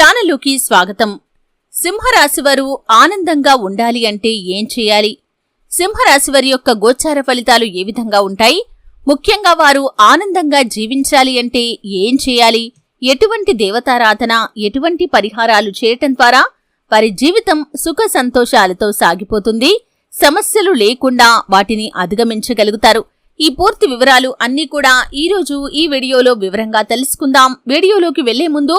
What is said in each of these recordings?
ఛానల్లోకి స్వాగతం. సింహరాశివారు ఆనందంగా ఉండాలి అంటే ఏం చేయాలి? సింహరాశివారి యొక్క గోచార ఫలితాలు ఏ విధంగా ఉంటాయి? ముఖ్యంగా వారు ఆనందంగా జీవించాలి అంటే ఏం చేయాలి? ఎటువంటి దేవతారాధన ఎటువంటి పరిహారాలు చేయటం ద్వారా వారి జీవితం సుఖ సంతోషాలతో సాగిపోతుంది. సమస్యలు లేకుండా వాటిని అధిగమించగలుగుతారు. ఈ పూర్తి వివరాలు అన్నీ కూడా ఈ రోజు ఈ వీడియోలో వివరంగా తెలుసుకుందాం. వీడియోలోకి వెళ్ళే ముందు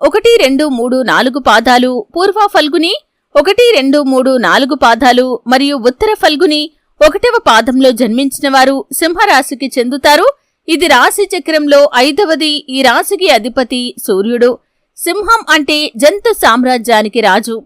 ఒకటి రెండు మూడు నాలుగు పాదాలు పూర్వ ఫల్గుని ఒకటి రెండు మూడు నాలుగు పాదాలు మరియు ఉత్తర ఫల్గుని ఒకటవ పాదంలో జన్మించిన వారు సింహరాశికి చెందుతారు. ఇది రాశి చక్రంలో ఐదవది ఈ రాశికి అధిపతి సూర్యుడు. సింహం అంటే జంతు సామ్రాజ్యానికి రాజు.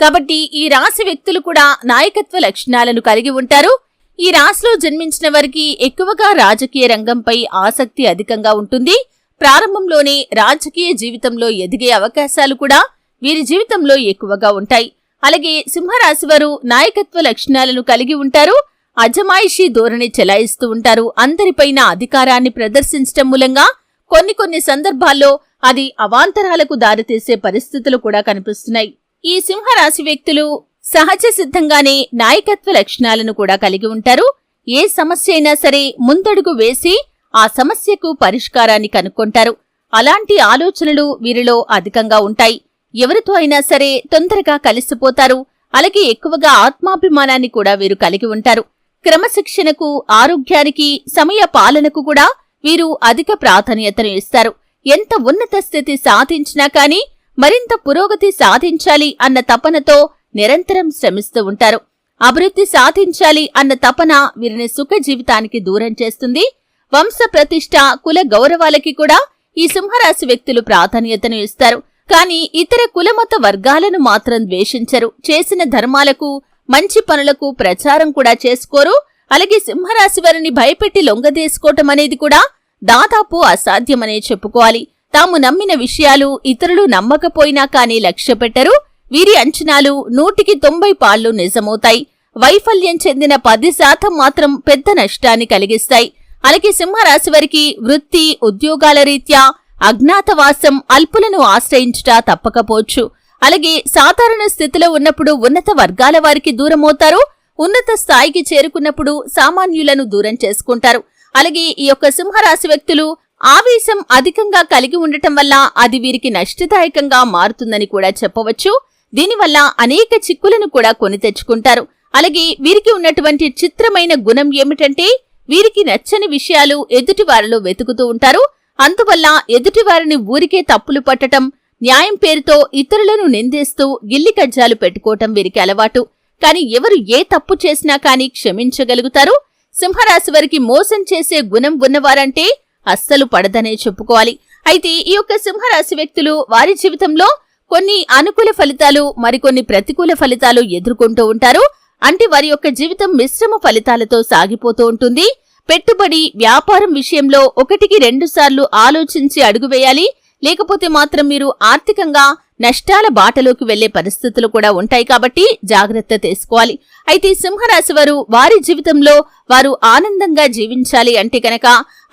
కాబట్టి ఈ రాశి వ్యక్తులు కూడా నాయకత్వ లక్షణాలను కలిగి ఉంటారు. ఈ రాశిలో జన్మించిన వారికి ఎక్కువగా రాజకీయ రంగంపై ఆసక్తి అధికంగా ఉంటుంది. ప్రారంభంలోనే రాజకీయ జీవితంలో ఎదిగే అవకాశాలు కూడా వీరి జీవితంలో ఎక్కువగా ఉంటాయి. అలాగే సింహరాశి వారు నాయకత్వ లక్షణాలను కలిగి ఉంటారు. అజమాయిషీ ధోరణి చెలాయిస్తూ ఉంటారు. అందరిపైన అధికారాన్ని ప్రదర్శించటం మూలంగా కొన్ని కొన్ని సందర్భాల్లో అది అవాంతరాలకు దారితీసే పరిస్థితులు కూడా కనిపిస్తున్నాయి. ఈ సింహరాశి వ్యక్తులు సహజ సిద్ధంగానే నాయకత్వ లక్షణాలను కూడా కలిగి ఉంటారు. ఏ సమస్య అయినా సరే ముందడుగు వేసి ఆ సమస్యకు పరిష్కారాన్ని కనుక్కుంటారు. అలాంటి ఆలోచనలు వీరిలో అధికంగా ఉంటాయి. ఎవరితో అయినా సరే తొందరగా కలిసిపోతారు. అలాగే ఎక్కువగా ఆత్మాభిమానాన్ని కూడా వీరు కలిగి ఉంటారు. క్రమశిక్షణకు ఆరోగ్యానికి సమయ పాలనకు కూడా వీరు అధిక ప్రాధాన్యతను ఇస్తారు. ఎంత ఉన్నత స్థితి సాధించినా కాని మరింత పురోగతి సాధించాలి అన్న తపనతో నిరంతరం శ్రమిస్తూ ఉంటారు. అభివృద్ధి సాధించాలి అన్న తపన వీరిని సుఖ జీవితానికి దూరం చేస్తుంది. వంశ ప్రతిష్ట కుల గౌరవాలకి కూడా ఈ సింహరాశి వ్యక్తులు ప్రాధాన్యతను ఇస్తారు. కానీ ఇతర కులమత వర్గాలను మాత్రం ద్వేషించరు. చేసిన ధర్మాలకు మంచి పనులకు ప్రచారం కూడా చేసుకోరు. అలాగే సింహరాశి వారిని భయపెట్టి లొంగదీసుకోవటం అనేది కూడా దాదాపు అసాధ్యమనే చెప్పుకోవాలి. తాము నమ్మిన విషయాలు ఇతరులు నమ్మకపోయినా కానీ లక్ష్య పెట్టరు. వీరి అంచనాలు నూటికి తొంభై పాళ్ళు నిజమవుతాయి. వైఫల్యం చెందిన పది శాతం మాత్రం పెద్ద నష్టాన్ని కలిగిస్తాయి. అలాగే సింహరాశి వారికి వృత్తి ఉద్యోగాల రీత్యా అజ్ఞాతవాసం అల్పులను ఆశ్రయించుట తప్పకపోవచ్చు. అలాగే సాధారణ స్థితిలో ఉన్నప్పుడు ఉన్నత వర్గాల వారికి దూరమవుతారు. ఉన్నత స్థాయికి చేరుకున్నప్పుడు సామాన్యులను దూరం చేసుకుంటారు. అలాగే ఈ యొక్క సింహరాశి వ్యక్తులు ఆవేశం అధికంగా కలిగి ఉండటం వల్ల అది వీరికి నష్టదాయకంగా మారుతుందని కూడా చెప్పవచ్చు. దీనివల్ల అనేక చిక్కులను కూడా కొని తెచ్చుకుంటారు. అలాగే వీరికి ఉన్నటువంటి చిత్రమైన గుణం ఏమిటంటే వీరికి నచ్చని విషయాలు ఎదుటివారిలో వెతుకుతూ ఉంటారు. అందువల్ల ఎదుటివారిని ఊరికే తప్పులు పట్టటం న్యాయం పేరుతో ఇతరులను నిందేస్తూ గిల్లి కజ్జాలు పెట్టుకోవటం వీరికి అలవాటు. కాని ఎవరు ఏ తప్పు చేసినా కాని క్షమించగలుగుతారు. సింహరాశి వారికి మోసం చేసే గుణం ఉన్నవారంటే అస్సలు పడదనే చెప్పుకోవాలి. అయితే ఈ యొక్క సింహరాశి వ్యక్తులు వారి జీవితంలో కొన్ని అనుకూల ఫలితాలు మరికొన్ని ప్రతికూల ఫలితాలు ఎదుర్కొంటూ ఉంటారు. అంటే వారి యొక్క జీవితం మిశ్రమ ఫలితాలతో సాగిపోతూ ఉంటుంది. పెట్టుబడి వ్యాపారం విషయంలో ఒకటికి రెండు సార్లు ఆలోచించి అడుగు వేయాలి. లేకపోతే మాత్రం మీరు ఆర్థికంగా నష్టాల బాటలోకి వెళ్ళే పరిస్థితులు కూడా ఉంటాయి కాబట్టి జాగ్రత్త తీసుకోవాలి. అయితే సింహరాశి వారు వారి జీవితంలో వారు ఆనందంగా జీవించాలి అంటే కనుక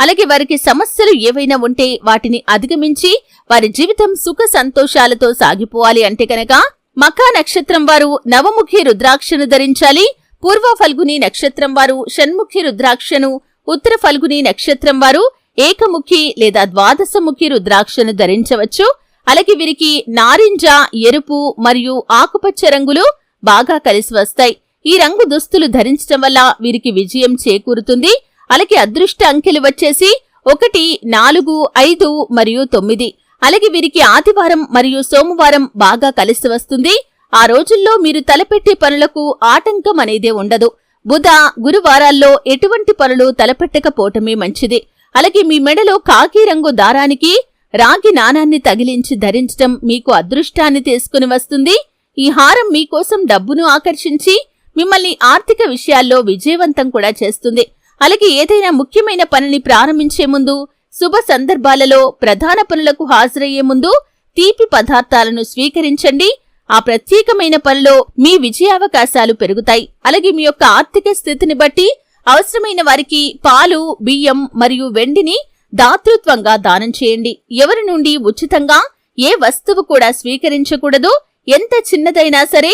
అలాగే వారికి సమస్యలు ఏవైనా ఉంటే వాటిని అధిగమించి వారి జీవితం సుఖ సంతోషాలతో సాగిపోవాలి అంటే కనుక మకా నక్షత్రం వారు నవముఖి రుద్రాక్షను ధరించాలి. పూర్వ ఫల్గుని నక్షత్రం వారు షణ్ముఖి రుద్రాక్షను ఉత్తర ఫల్గుని నక్షత్రం వారు ఏకముఖి లేదా ద్వాదశముఖి రుద్రాక్షను ధరించవచ్చు. అలాగే వీరికి నారింజ ఎరుపు మరియు ఆకుపచ్చ రంగులు బాగా కలిసి వస్తాయి. ఈ రంగు దుస్తులు ధరించడం వల్ల వీరికి విజయం చేకూరుతుంది. అలాగే అదృష్ట అంకెలు వచ్చేసి ఒకటి నాలుగు ఐదు మరియు తొమ్మిది. అలాగే వీరికి ఆదివారం మరియు సోమవారం బాగా కలిసి వస్తుంది. ఆ రోజుల్లో మీరు తలపెట్టే పనులకు ఆటంకం అనేదే ఉండదు. బుధ గురువారాల్లో ఎటువంటి పనులు తలపెట్టకపోవటమే మంచిది. అలాగే మీ మెడలో కాకి రంగు దారానికి రాగి నాణాన్ని తగిలించి ధరించటం మీకు అదృష్టాన్ని తీసుకుని వస్తుంది. ఈ హారం మీకోసం డబ్బును ఆకర్షించి మిమ్మల్ని ఆర్థిక విషయాల్లో విజయవంతం కూడా చేస్తుంది. అలాగే ఏదైనా ముఖ్యమైన పనిని ప్రారంభించే ముందు శుభ సందర్భాలలో ప్రధాన పనులకు హాజరయ్యే ముందు తీపి పదార్థాలను స్వీకరించండి. ఆ ప్రత్యేకమైన పనిలో మీ విజయావకాశాలు పెరుగుతాయి. అలాగే మీ యొక్క ఆర్థిక స్థితిని బట్టి అవసరమైన వారికి పాలు బియ్యం మరియు వెండిని దాతృత్వంగా దానం చేయండి. ఎవరి నుండి ఉచితంగా ఏ వస్తువు కూడా స్వీకరించకూడదు. ఎంత చిన్నదైనా సరే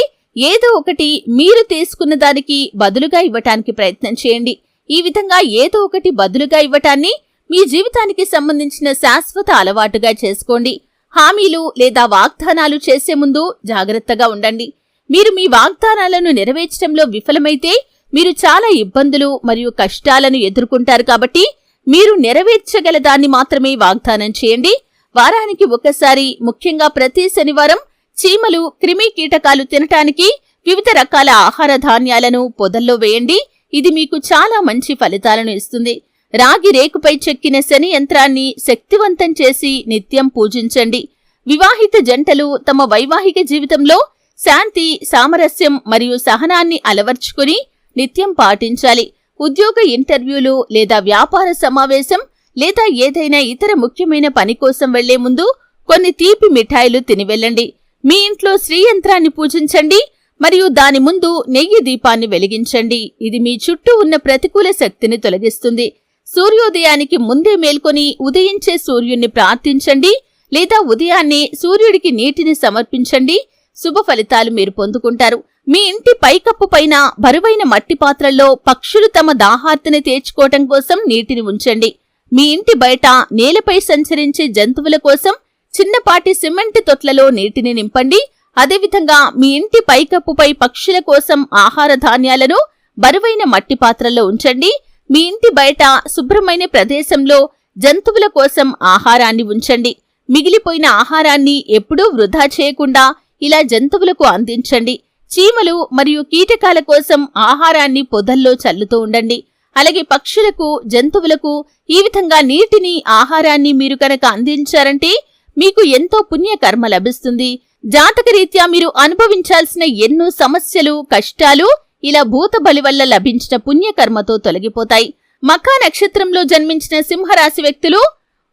ఏదో ఒకటి మీరు తీసుకున్న దానికి బదులుగా ఇవ్వటానికి ప్రయత్నం చేయండి. ఈ విధంగా ఏదో ఒకటి బదులుగా ఇవ్వటాన్ని మీ జీవితానికి సంబంధించిన శాశ్వత అలవాటుగా చేసుకోండి. హామీలు లేదా వాగ్దానాలు చేసే ముందు జాగ్రత్తగా ఉండండి. మీరు మీ వాగ్దానాలను నెరవేర్చడంలో విఫలమైతే మీరు చాలా ఇబ్బందులు మరియు కష్టాలను ఎదుర్కొంటారు కాబట్టి మీరు నెరవేర్చగల దాన్ని మాత్రమే వాగ్దానం చేయండి. వారానికి ఒకసారి ముఖ్యంగా ప్రతి శనివారం చీమలు క్రిమి కీటకాలు తినటానికి వివిధ రకాల ఆహార ధాన్యాలను పొదల్లో వేయండి. ఇది మీకు చాలా మంచి ఫలితాలను ఇస్తుంది. రాగి రేకుపై చెక్కిన శని యంత్రాన్ని శక్తివంతం చేసి నిత్యం పూజించండి. వివాహిత జంటలు తమ వైవాహిక జీవితంలో శాంతి సామరస్యం మరియు సహనాన్ని అలవర్చుకుని నిత్యం పాటించాలి. ఉద్యోగ ఇంటర్వ్యూలు లేదా వ్యాపార సమావేశం లేదా ఏదైనా ఇతర ముఖ్యమైన పని కోసం వెళ్ళే ముందు కొన్ని తీపి మిఠాయిలు తిని వెళ్ళండి మీ ఇంట్లో శ్రీయంత్రాన్ని పూజించండి మరియు దాని ముందు నెయ్యి దీపాన్ని వెలిగించండి. ఇది మీ చుట్టూ ఉన్న ప్రతికూల శక్తిని తొలగిస్తుంది. సూర్యోదయానికి ముందే మేల్కొని ఉదయించే సూర్యుణ్ణి ప్రార్థించండి లేదా ఉదయాన్నే సూర్యుడికి నీటిని సమర్పించండి. శుభ ఫలితాలు మీరు పొందుకుంటారు. మీ ఇంటి పైకప్పు పైన బరువైన మట్టి పాత్రల్లో పక్షులు తమ దాహార్తిని తీర్చుకోవటం కోసం నీటిని ఉంచండి. మీ ఇంటి బయట నేలపై సంచరించే జంతువుల కోసం చిన్నపాటి సిమెంట్ తొట్లలో నీటిని నింపండి. అదేవిధంగా మీ ఇంటి పైకప్పుపై పక్షుల కోసం ఆహార ధాన్యాలను బరువైన మట్టి పాత్రల్లో ఉంచండి. మీ ఇంటి బయట శుభ్రమైన ప్రదేశంలో జంతువుల కోసం ఆహారాన్ని ఉంచండి. మిగిలిపోయిన ఆహారాన్ని ఎప్పుడూ వృధా చేయకుండా ఇలా జంతువులకు అందించండి. చీమలు మరియు కీటకాల కోసం ఆహారాన్ని పొదల్లో చల్లుతూ ఉండండి. అలాగే పక్షులకు జంతువులకు ఈ విధంగా నీటిని ఆహారాన్ని మీరు కనుక అందించారంటే మీకు ఎంతో పుణ్యకర్మ లభిస్తుంది. జాతకరీత్యా మీరు అనుభవించాల్సిన ఎన్నో సమస్యలు కష్టాలు ఇలా భూతబలి వల్ల లభించిన పుణ్యకర్మతో తొలగిపోతాయి. మకా నక్షత్రంలో జన్మించిన సింహరాశి వ్యక్తులు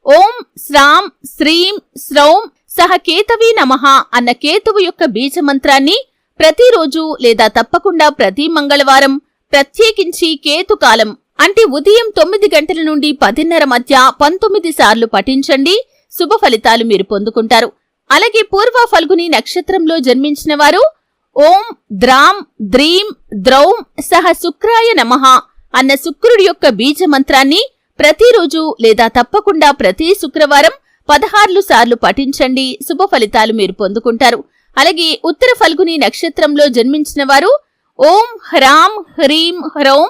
ఓం శ్రాం శ్రీం శ్రౌం సహ కేతవీ నమః అన్న కేతువు యొక్క బీజమంత్రాన్ని ప్రతిరోజు లేదా తప్పకుండా ప్రతి మంగళవారం ప్రత్యేకించి కేతుకాలం అంటే ఉదయం తొమ్మిది గంటల నుండి పదిన్నర మధ్య పంతొమ్మిది సార్లు పఠించండి. శుభ ఫలితాలు మీరు పొందుకుంటారు. అలాగే పూర్వ ఫల్గుని నక్షత్రంలో జన్మించిన వారు ఓం ద్రాం ద్రీం ద్రౌం సహ శుక్రాయ నమః అన్న శుక్రుడి యొక్క బీజ మంత్రాన్ని ప్రతిరోజు లేదా తప్పకుండా ప్రతి శుక్రవారం పదహార్లు సార్లు పఠించండి. శుభ ఫలితాలు మీరు పొందుకుంటారు. అలాగే ఉత్తర ఫల్గుని నక్షత్రంలో జన్మించిన వారు ఓం హ్రాం హ్రీం హ్రౌం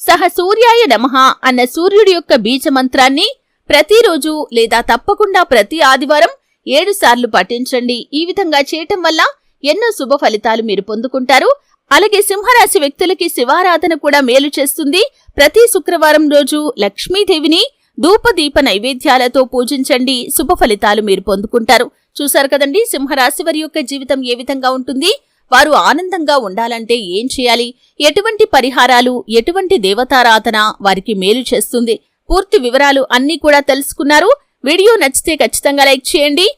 సహ సూర్యాయ నమః అన్న సూర్యుడి యొక్క బీజ మంత్రాన్ని ప్రతిరోజు లేదా తప్పకుండా ప్రతి ఆదివారం ఏడు సార్లు పఠించండి. ఈ విధంగా చేయటం వల్ల ఎన్నో శుభ ఫలితాలు మీరు పొందుకుంటారు. అలాగే సింహరాశి వ్యక్తులకి శివారాధన కూడా మేలు చేస్తుంది. ప్రతి శుక్రవారం రోజు లక్ష్మీదేవిని ధూపదీప నైవేద్యాలతో పూజించండి. శుభ ఫలితాలు మీరు పొందుకుంటారు. చూశారు కదండి సింహరాశి వారి యొక్క జీవితం ఏ విధంగా ఉంటుంది? వారు ఆనందంగా ఉండాలంటే ఏం చేయాలి? ఎటువంటి పరిహారాలు ఎటువంటి దేవతారాధన వారికి మేలు చేస్తుంది? పూర్తి వివరాలు అన్నీ కూడా తెలుసుకున్నారు. వీడియో నచ్చితే ఖచ్చితంగా లైక్ చేయండి.